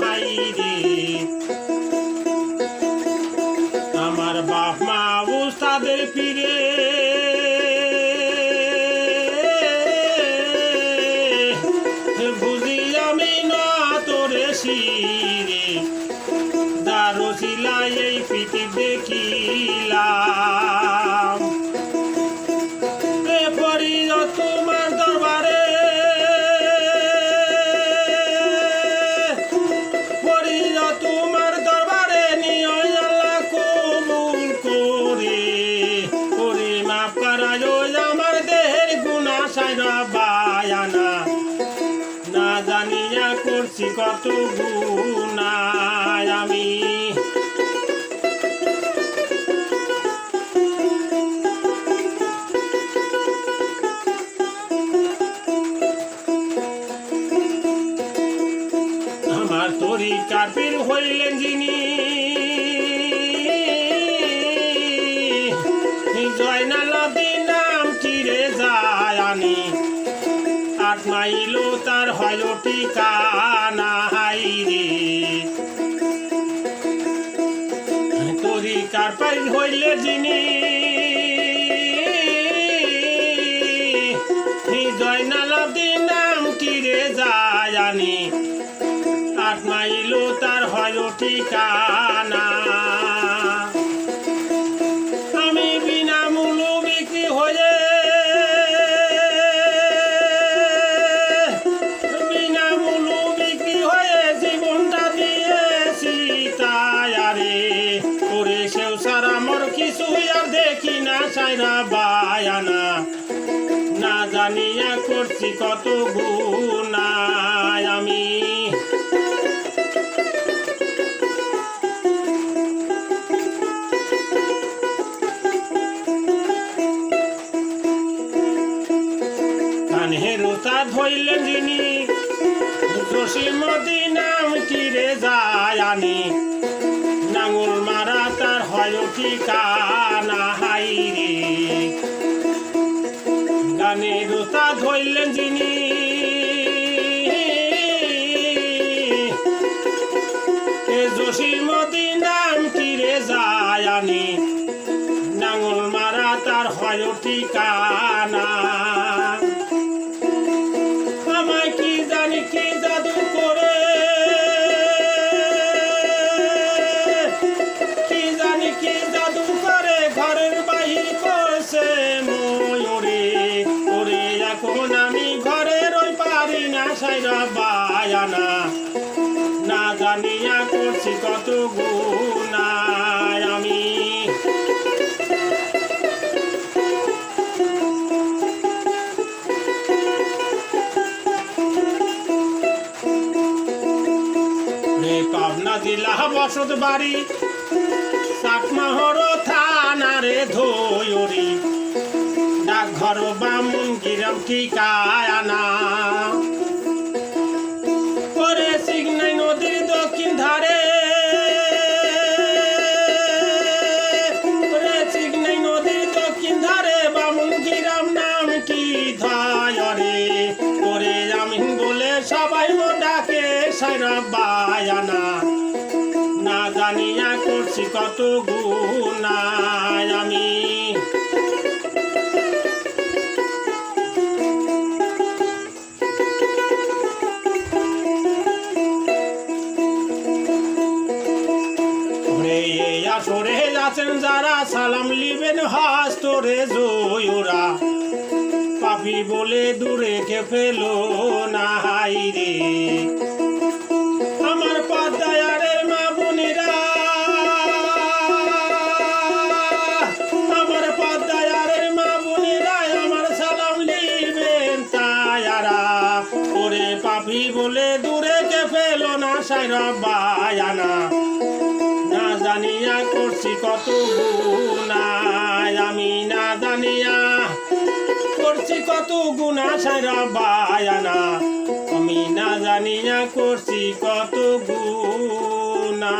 High আমার বাপ মা উস্তাদের ফিরে বুঝি আমি না তোর শিরে। দারুচিলাই এই পৃথিবী দেখিলাম। কত গুণা আমি। আমার তরি কাপির হইলেন যিনি আট মাইলো তার হয় ঠিকানা হাই রে। তরি কারপাই হইলে যিনি জয়নালদি নাম ঠিকানা সারা মোর কিছু আর দেখি না, সাইরা বায়ানা। না জানিয়া করছি কত গুণা আমি। কানহের উতা ধইলেন যিনি জসিমতি নাম টিরে যায় আনি। তার সাইরা আমি। পাবনা জেলা বসত বাড়ি চাকমাহর থানারে ধৈরি ডাকঘর বামুন গিরম ঠিকানা। বায়ানা না জানিয়া করছি কত গুনায় আমি। আসরে আছেন যারা, সালাম লিবেন হাস্তরে জয়রা। পাপি বলে দূরে কে ফেলো না হাই রে। বলে দূরে কে ফেলো না সাইরা বায়ানা। না জানিয়া করছি কত গুনায়, আমি না জানিয়া করছি কত গুণা সাই বায়ানা। আমি না জানিয়া করছি কত গুণা